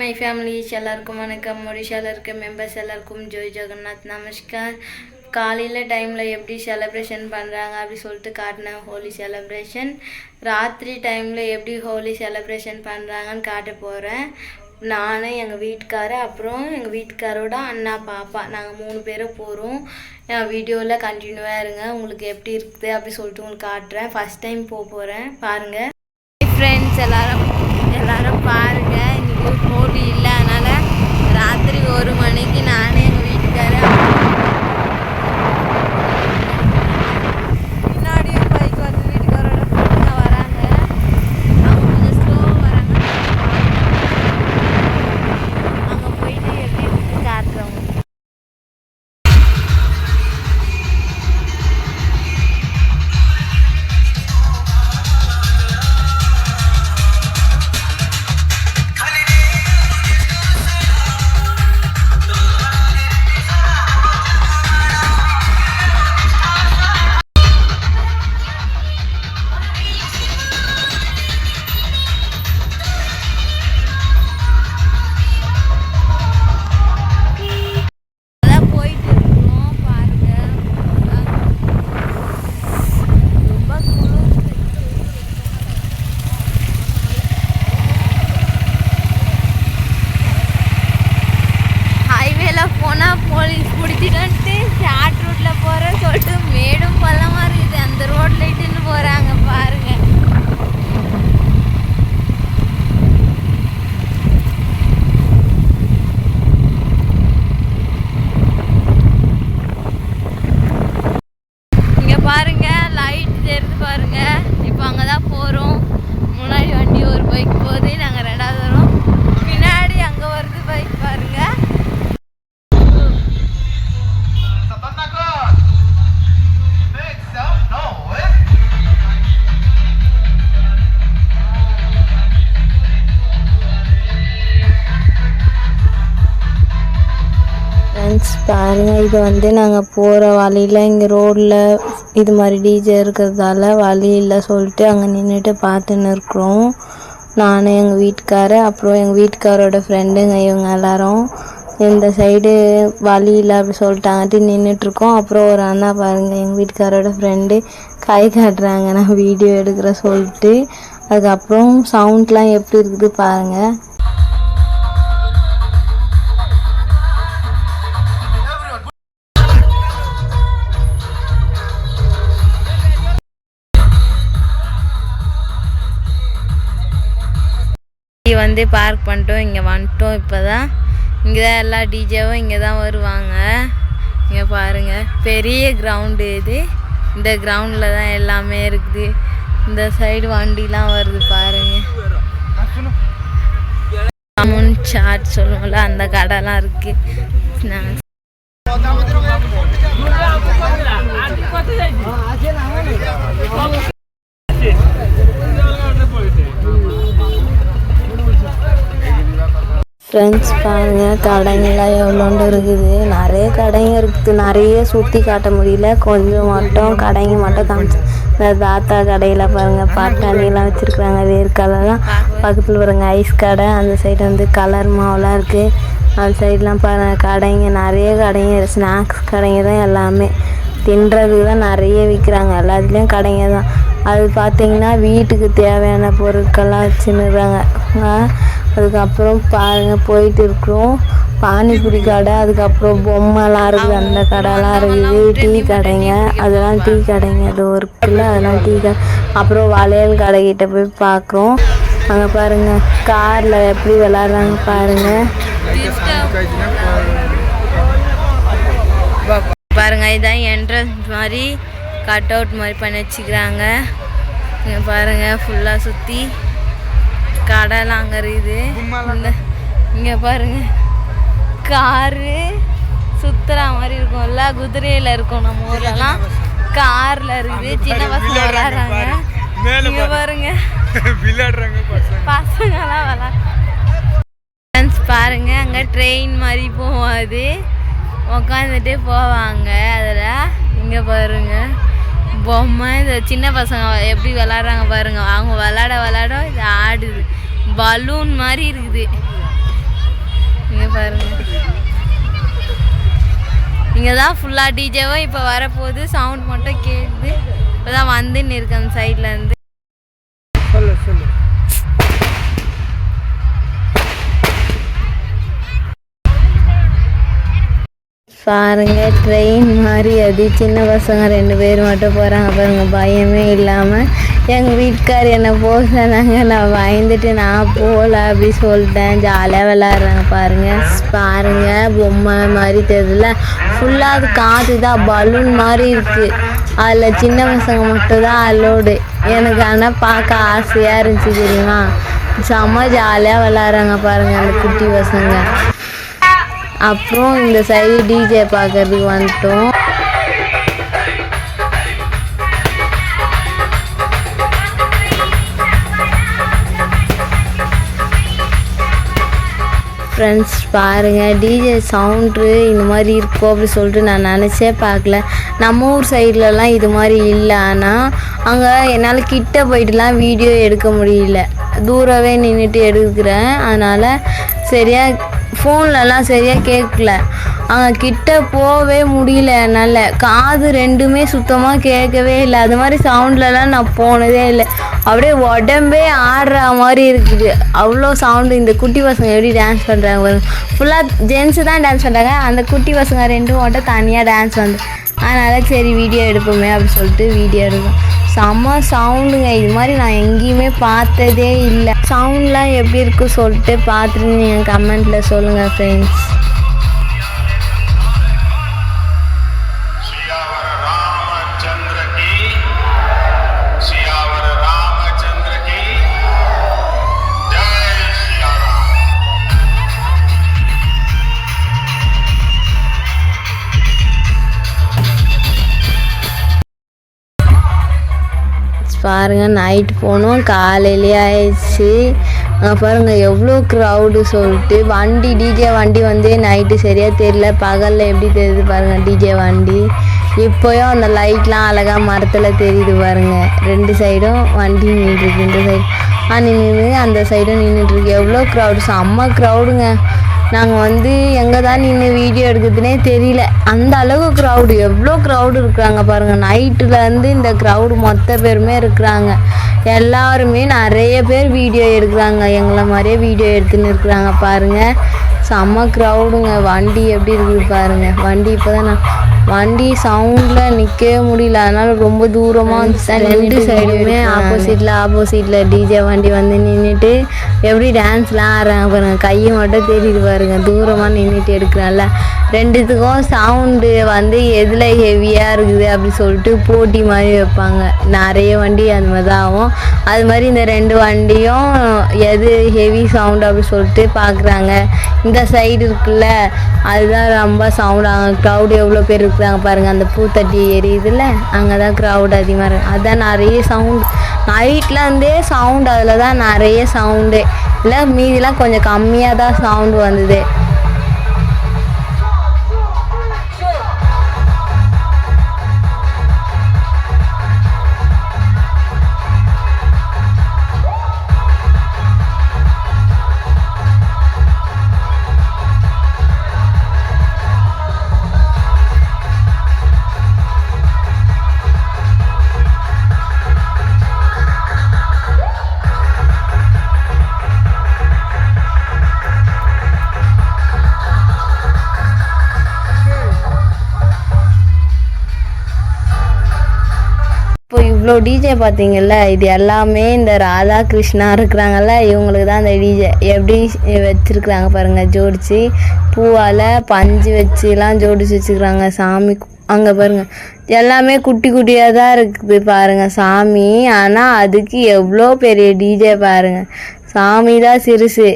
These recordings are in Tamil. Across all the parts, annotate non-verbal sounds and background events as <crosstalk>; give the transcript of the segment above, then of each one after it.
மை ஃபேமிலிஸ் எல்லாருக்கும் வணக்கம். ஒடிஷாவில் இருக்க மெம்பர்ஸ் எல்லாருக்கும் ஜோய் ஜெகநாத் நமஸ்கார். காலையில் டைமில் எப்படி செலப்ரேஷன் பண்ணுறாங்க அப்படி சொல்லிட்டு காட்டினேன் ஹோலி செலப்ரேஷன் ராத்திரி டைமில் எப்படி ஹோலி செலப்ரேஷன் பண்ணுறாங்கன்னு காட்ட போகிறேன் நான் எங்கள் வீட்டுக்காரர் அப்புறம் எங்கள் வீட்டுக்காரோட அண்ணா பாப்பா. நாங்கள் மூணு பேரும் போகிறோம் என் வீடியோவில் கண்டினியூவாக இருங்க. உங்களுக்கு எப்படி இருக்குது அப்படி சொல்லிட்டு உங்களுக்கு காட்டுறேன். ஃபஸ்ட் டைம் போக போகிறேன் பாருங்கள் ஃப்ரெண்ட்ஸ் எல்லோரும் எல்லோரும் பாருங்கள் பாருங்க இது வந்து நாங்கள் போகிற வழியில் இங்கே ரோட்டில் இது மாதிரி டிஜே இருக்கிறதால வழி இல்லை சொல்லிட்டு அங்கே நின்றுட்டு பார்த்துன்னு இருக்கிறோம். நான் எங்கள் வீட்டுக்காரர் அப்புறம் எங்கள் வீட்டுக்காரோட ஃப்ரெண்டுங்க இவங்க எல்லாரும் இந்த சைடு வழி இல்லை அப்படி சொல்லிட்டாங்கட்டு நின்றுட்டுருக்கோம் அப்புறம் ஒரு அண்ணா பாருங்கள் எங்கள் வீட்டுக்காரோட ஃப்ரெண்டு கை காட்டுறாங்க. நான் வீடியோ எடுக்கிற சொல்லிட்டு. அதுக்கப்புறம் சவுண்ட்லாம் எப்படி இருக்குது பாருங்கள் வண்டி வந்து பார்க் பண்ணிட்டோம். இங்கே வந்துட்டோம் இப்போ தான் இங்கே தான் எல்லா டிஜேவும் இங்கே தான் வருவாங்க. இங்கே பாருங்கள் பெரிய கிரவுண்டு இது. இந்த கிரவுண்டில் தான் எல்லாமே இருக்குது. இந்த சைடு வண்டிலாம் வருது பாருங்க. அமுன் சாட் சொல்லுவோம்ல அந்த கடைலாம் இருக்குது ஸ்நாக்ஸ் ஃப்ரெண்ட்ஸ் பாருங்க கடைங்கெல்லாம் எவ்வளோண்டு இருக்குது. நிறைய கடைங்க இருக்குது. நிறைய சுற்றி காட்ட முடியல. கொஞ்சம் மட்டும் கடைங்க மட்டும் காமிச்சு இந்த தாத்தா கடையில் பாருங்கள் பாட்டாளியெல்லாம் வச்சுருக்குறாங்க வேர்க்கடலாம் பக்கத்தில் பாருங்க ஐஸ் கடை. அந்த சைடு வந்து கலர் மாவுலாம் இருக்குது அந்த சைட்லாம் பாருங்கள் கடைங்க நிறைய கடைங்க ஸ்நாக்ஸ் கடைங்க தான் எல்லாமே. தின்றதுக்கு தான் நிறைய விற்கிறாங்க எல்லாத்துலேயும் கடைங்க தான். அது பார்த்தீங்கன்னா வீட்டுக்கு தேவையான பொருட்கள்லாம் வச்சுன்னுறாங்க. அதுக்கப்புறம் பாருங்க போயிட்டு இருக்கிறோம் பானிபூரி கடை அதுக்கப்புறம் பொம்மைலாம் இருக்குது. அந்த கடைலாம் இருக்குது. டீ கடைங்க. அதெல்லாம் டீ கடைங்க. அது ஒரு இருக்குல்ல அதெல்லாம் டீ கடை. அப்புறம் வளையல் கடைக்கிட்ட போய் பார்க்குறோம். அங்கே பாருங்கள் காரில் எப்படி விளாட்றாங்க பாருங்கள் பாருங்க இதான் என்ட்ரன்ஸ் மாதிரி கட் அவுட் மாதிரி பண்ணி வச்சுக்கிறாங்க. இங்கே பாருங்கள் ஃபுல்லாக சுற்றி கடைலாம் அங்கே இருக்குது இங்கே பாருங்க. காரு சுத்துற மாதிரி இருக்கும்ல குதிரையில் இருக்கும் நம்ம ஊர்லலாம். காரில் இருக்குது சின்ன பசங்க விளாட்றாங்க இங்கே பாருங்க. <laughs> விளையாடுறாங்க பசங்க. பசங்களாம் விளாட் ஃப்ரெண்ட்ஸ் பாருங்க அங்கே ட்ரெயின் மாதிரி போகும் அது. உக்காந்துட்டு போவாங்க அதில். இங்கே பாருங்க. பொம்மை இந்த சின்ன பசங்க எப்படி விளாட்றாங்க பாருங்க. அவங்க விளாட விளாட இது ஆடுது. பலூன் மாதிரி இருக்குது. இங்கே பாருங்க. இங்கே தான் ஃபுல்லாக டிஜேவும் இப்போ வரப்போகுது. சவுண்ட் மட்டும் கேட்குது இப்போ தான் வந்துன்னு இருக்கு அந்த சைடில் இருந்து. சொல்லு சொல்லு. பாருங்க ட்ரெயின் மாதிரி அது சின்ன பசங்க ரெண்டு பேர் மட்டும் போகிறாங்க பாருங்க பயமே இல்லாமல் எங்கள் வீட்டுக்கார் என்னை போக சொன்னாங்க நான் பயந்துட்டு நான் போகல அப்படி சொல்லிட்டேன். ஜாலியாக விளாட்றாங்க பாருங்கள் பாருங்கள் பொம்மை மாதிரி தெரியல ஃபுல்லாக அது காற்று தான் பலூன் மாதிரி இருக்குது அதில் சின்ன பசங்க மட்டும் தான் அலோடு எனக்கு ஆனால் பார்க்க ஆசையாக இருந்துச்சு தெரியுமா? செம்ம ஜாலியாக விளாட்றாங்க பாருங்கள் அந்த குட்டி பசங்க. அப்புறம் இந்த சைடு டிஜே பார்க்கறதுக்கு வந்துட்டோம். ஃப்ரெண்ட்ஸ் பாருங்கள் டிஜே சவுண்டு இந்த மாதிரி இருக்கும் அப்படி சொல்லிட்டு நான் நினச்சே பார்க்கல. நம்ம ஊர் சைட்லலாம் இது மாதிரி இல்லை. ஆனால் அங்கே என்னால் கிட்ட போயிட்டுலாம் வீடியோ எடுக்க முடியல. தூரவே நின்றுட்டு எடுக்கிறேன். அதனால் சரியாக ஃபோன்லலாம் சரியாக கேட்கல. கிட்ட போகவே முடியல என்னால். காது ரெண்டுமே சுத்தமாக கேட்கவே இல்லை. அது மாதிரி சவுண்ட்லலாம் நான் போனதே இல்லை. அப்படியே உடம்பே ஆடுற மாதிரி இருக்குது. அவ்வளோ சவுண்டு இந்த குட்டி பசங்க எப்படி டான்ஸ் பண்ணுறாங்க ஃபுல்லாக ஜென்ஸு தான் டான்ஸ் பண்ணுறாங்க அந்த குட்டி பசங்க ரெண்டும் மட்டும் தனியாக டான்ஸ் வந்து. அதனால் சரி வீடியோ எடுப்போமே அப்படின்னு சொல்லிட்டு வீடியோ எடுப்போம். செம்ம சவுண்டுங்க இது மாதிரி நான் எங்கேயுமே பார்த்ததே இல்லை. சவுண்ட்லாம் எப்படி இருக்கும் சொல்லிட்டு பார்த்துட்டு நீங்கள் கமெண்ட்டில் சொல்லுங்கள் ஃப்ரெண்ட்ஸ் பாருங்கள் நைட் போனோம் காலையிலே ஆயிடுச்சு. அங்கே பாருங்க எவ்வளோ க்ரௌடு சொல்லிட்டு வண்டி டிஜே வண்டி வந்து நைட்டு சரியாக தெரியல. பகலில் எப்படி தெரியுது பாருங்கள் டிஜே வண்டி. இப்போயும் அந்த லைட்லாம் அழகாக மரத்தில் தெரியுது பாருங்க. ரெண்டு சைடும் வண்டி நின்றுருக்கு இந்த சைடு ஆ நின்று அந்த சைடும் நின்றுட்டுருக்கு எவ்வளோ க்ரௌடு செம்ம க்ரௌடுங்க நாங்கள் வந்து எங்கே தான் நின்று வீடியோ எடுக்கிறதுனே தெரியல. அந்த அளவு க்ரௌடு எவ்வளோ க்ரௌடு இருக்கிறாங்க பாருங்கள் நைட்டுலேருந்து இந்த க்ரௌடு மொத்த பேருமே இருக்கிறாங்க. எல்லாருமே நிறைய பேர் வீடியோ எடுக்கிறாங்க. எங்களை மாதிரியே வீடியோ எடுத்துன்னு இருக்கிறாங்க பாருங்கள் செம்ம க்ரௌடுங்க வண்டி எப்படி இருக்குது பாருங்கள் வண்டி இப்போ தான் நான் வண்டி சவுண்டில் நிற்கவே முடியல. அதனால ரொம்ப தூரமாக வந்து ரெண்டு சைடுமே ஆப்போசிட்டில் ஆப்போசிட்டில் டிஜே வண்டி வந்து நின்றுட்டு எப்படி டான்ஸ்லாம் ஆடுறாங்க பாருங்க. கையை மட்டும் தெரியுது பாருங்க. தூரமாக நின்றுட்டு எடுக்கிறான்ல. ரெண்டுத்துக்கும் சவுண்டு வந்து எதில் ஹெவியாக இருக்குது அப்படி சொல்லிட்டு போட்டி மாதிரி வைப்பாங்க. நிறைய வண்டி அந்த மாதிரி தான் ஆகும். அது மாதிரி இந்த ரெண்டு வண்டியும் எது ஹெவி சவுண்ட் அப்படி சொல்லிட்டு பார்க்குறாங்க இந்த சைடு இருக்குல்ல அதுதான் ரொம்ப சவுண்ட் ஆகும் க்ரௌடு எவ்வளோ பேர் இருக்கிறாங்க பாருங்கள் அந்த பூத்தட்டி எரியுதுல்ல அங்கே தான் க்ரௌடு அதிகமாக இருக்கு. அதுதான் நிறைய சவுண்ட் நைட்டில் இருந்தே அதில் தான் நிறைய சவுண்டு இல்லை மீதிலாம் கொஞ்சம் கம்மியாக தான் சவுண்டு வந்தது. இப்போ இவ்வளோ டிஜே பார்த்தீங்கல்ல இது எல்லாமே இந்த ராதா கிருஷ்ணா இருக்கிறாங்கல்ல இவங்களுக்கு தான் இந்த டிஜே எப்படி வச்சுருக்குறாங்க பாருங்கள் ஜோடிச்சு. பூவால் பஞ்சு வச்சுலாம் ஜோடிச்சு வச்சுக்கிறாங்க சாமி அங்கே பாருங்கள் எல்லாமே குட்டி குட்டியாக தான் இருக்குது பாருங்கள் சாமி. ஆனால் அதுக்கு எவ்வளோ பெரிய டிஜே பாருங்கள் சாமி தான் சிறுசு.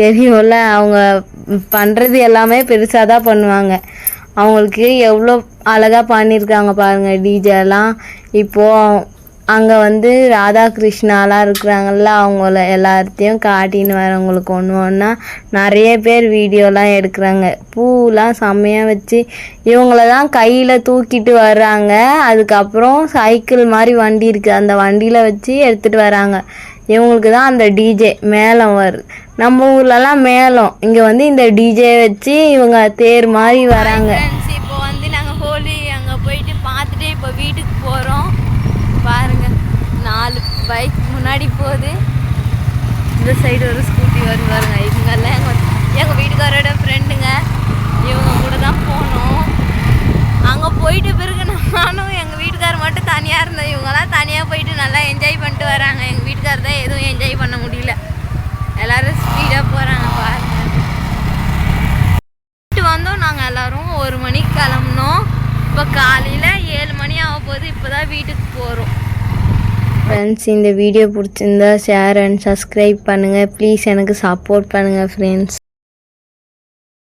தெரியும்ல அவங்க பண்ணுறது எல்லாமே பெருசாக தான் பண்ணுவாங்க. அவங்களுக்கு எவ்வளோ அழகாக பண்ணியிருக்காங்க பாருங்கள் டிஜேலாம் இப்போது அங்கே வந்து ராதாகிருஷ்ணாலாம் இருக்கிறாங்கல்ல அவங்கள எல்லாத்தையும் காட்டின்னு வரவங்களுக்கு ஒன்று ஒன்றா நிறைய பேர் வீடியோலாம் எடுக்கிறாங்க. பூலாம் செம்மையாக வச்சு இவங்கள தான் கையில் தூக்கிட்டு வர்றாங்க. அதுக்கப்புறம் சைக்கிள் மாதிரி வண்டி இருக்குது அந்த வண்டியில் வச்சு எடுத்துகிட்டு வராங்க. இவங்களுக்கு தான் அந்த டிஜே மேளம் வருது நம்ம ஊர்லலாம் மேளம். இங்கே வந்து இந்த டிஜே வச்சு இவங்க தேர் மாதிரி வராங்க. இப்போ வீட்டுக்கு போகிறோம் பாருங்கள் நாலு பைக் முன்னாடி போகுது. இந்த சைடு ஒரு ஸ்கூட்டி வருது பாருங்க. இவங்கெல்லாம் எங்கள் எங்கள் வீட்டுக்காரோட ஃப்ரெண்டுங்க இவங்க கூட தான் போனோம். அங்கே போயிட்டு பிறகு நானும் எங்கள் வீட்டுக்காரர் மட்டும் தனியாக இருந்தேன் இவங்கெல்லாம் தனியாக போயிட்டு நல்லா என்ஜாய் பண்ணிட்டு வராங்க. எங்கள் வீட்டுக்காரர் தான் எதுவும் என்ஜாய் பண்ண முடியல. எல்லோரும் ஸ்பீடாக போகிறாங்க பாருங்க. வீட்டு வந்தோம். நாங்கள் எல்லோரும் ஒரு மணிக்கு கிளம்புனோம். இப்போ காலையில் ஏழு மணி ஆக போகுது இப்போ தான் வீட்டுக்கு போகிறோம் ஃப்ரெண்ட்ஸ் இந்த வீடியோ பிடிச்சிருந்தா ஷேர் அண்ட் சப்ஸ்கிரைப் பண்ணுங்கள் ப்ளீஸ் எனக்கு சப்போர்ட் பண்ணுங்கள் ஃப்ரெண்ட்ஸ்